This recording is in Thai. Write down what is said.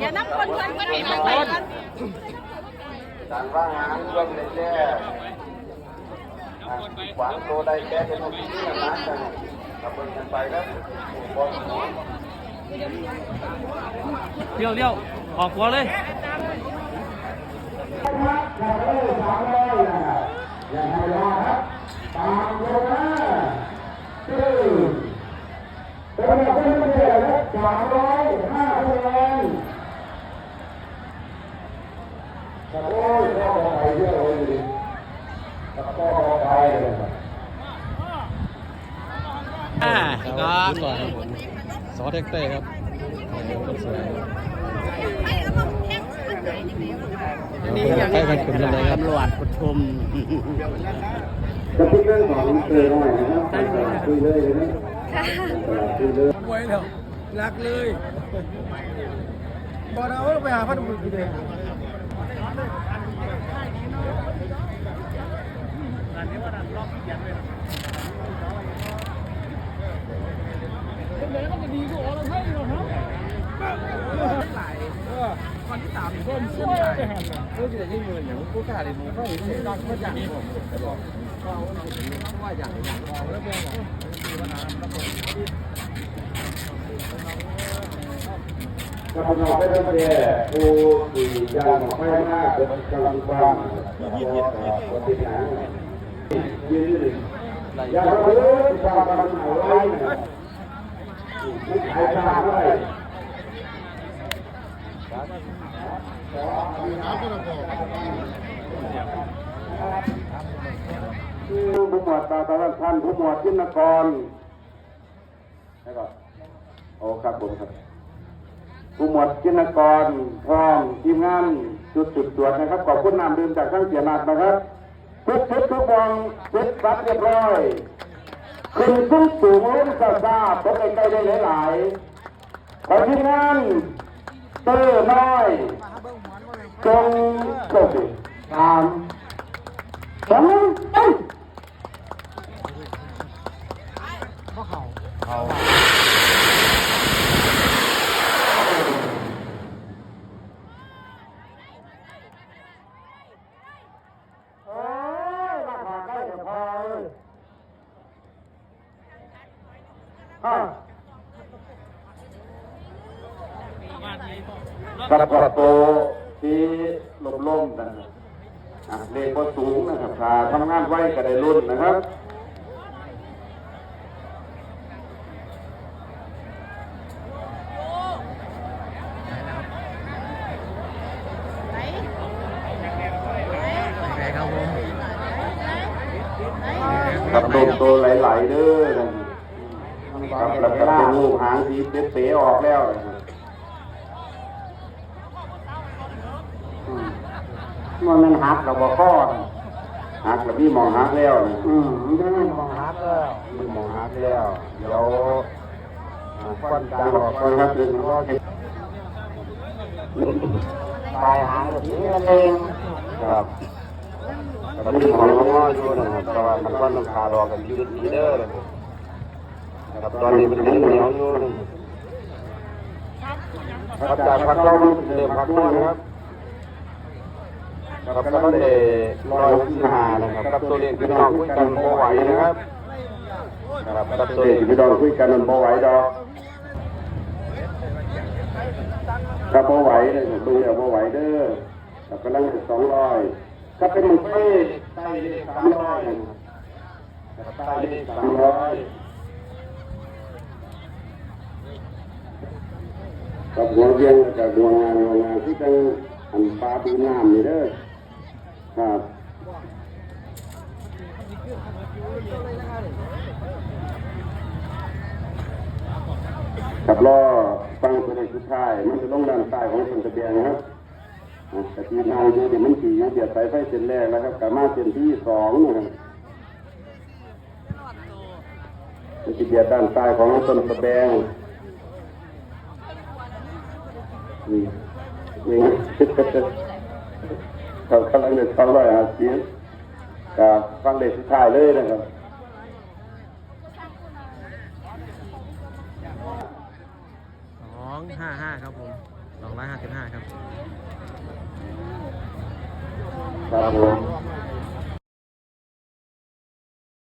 อย่านับคนเพื่อนเพื่อนให้มาไปกันการว่างงานร่วมเลยแน่หวานโตได้แค่เป็นคนที่นี่นะจังขับเบิ้งกันไปแล้วบอลเลี้ยวเลี้ยวออกหัวเลยอย่างไรล่ะครับตามโลนะตื้อเป็นแบบนี้ไม่ได้ครับสามร้อยห้าคะแนนโอ้ยพ่อไป เยอะเลยพ่อไปเลยอ่าก็สวยครับผมซอสเท็กเต้ครับคนสวยเดี๋ยวไปกันขึ้นกันเลยครับตำรวจปทุมจะพูดเรื่องของเตยหน่อยนะครับคุยเลยเลยนะคุยเลยไว้แล้วรักเลยบอกเอาไปหาพันธุ์มือเลยวันที่สามเพิ่มขึ้นไปเพื่อจะยิ่งเงินอย่างผู้กล้าเลยผมก็ ว่าอย่างอย่างมองแล้วเรื่องของมีปัญหาแล้วผม กำลังไปตั้แต่ผู้ที่ยางขอไม่มากเป็นกำลังบ้างวันที่ไหนยืนยาเพื่อความกำลังเอาไว้ไม่ขายชาด้วยผู้หมวดตาตะวันท่านผู้หมวดจินกรแล้วก็โอ้ครับผมครับ ผู้หมวดจินกรพร้อมทีมงานจุดจุดตรวจนะครับขอบคุณนำดื่มจากทั้งเสียนัดนะครับทุกชุดทุกวงเสร็จสับเรียบร้อยขึ้นสูงสูงล้นซาซาตกใกล้ได้หลายๆขอทีมงานเตอร์น้อยจงโชคดีตามสองไปโอ้ยราคาใกล้จะพอเลยอะ กับกระโปที่ลมล่มนะครับเลขก็สูงนะครับถ้าทำงานไว้ก็ได้รุ่นนะครับครับผมกับโดมตัวไหลๆเด้อนะ ครับแล้วก็เป็นรูปหางสีเป๊ะๆออกแล้วมันมันหักเราบอกข้อหักแล้วพี่มองหักแล้ว อืมมันมองหักแล้วมันมองหักแล้วเดี๋ยวอ่าควันจางออกก่อนครับเดี๋ยวผมรอเก็บปลายหางแบบนี้นั่นเองครับตอนนี้ของน้องอยู่นะครับเพราะว่ามันก็น้ำคารอกันยืดยีเด้อร์นะ ครับตอนนี้มันยังเหนียวอยู่นะครับจากพักเราเริ่มพักด้วยนะครับครับก็ได้ร้อยหกสิบห้านะครับกับตัวเลขพี่น้องคุยกันพอไหวนะครับครับกับตัวเลขพี่น้องคุยกันมันพอไหวดอกครับพอไหวเลยดูเดี๋ยวพอไหวเด้อครับกำลังสองร้อยถ้าเป็นหมึกเป้ใต้เลขสามร้อยนะครับใต้เลขสามร้อยกับ หัวเวียงกับดวงงานดวงงานที่จังอันปลาปูน้ำนี่เด้อครับกับล้อฟังตัวเลขสุดท้าย มันจะลงด้านใต้ของต้นตะเบียงนะครับอะแต่ที่นายอยู่เดี๋ยวมันขี่อยู่เบียดสายไฟเส้นแรกแล้วครับกลับมาเส้นที่สองนะครับมันจะเบียดด้านใต้ของต้นตะแบง นี่นี่เขากำลังเดินสองร้อยห้าสิบกับฟังเลขสุดท้ายเลยนะครับสองห้าห้าครับผมสองร้อยห้าสิบห้าครับครับผม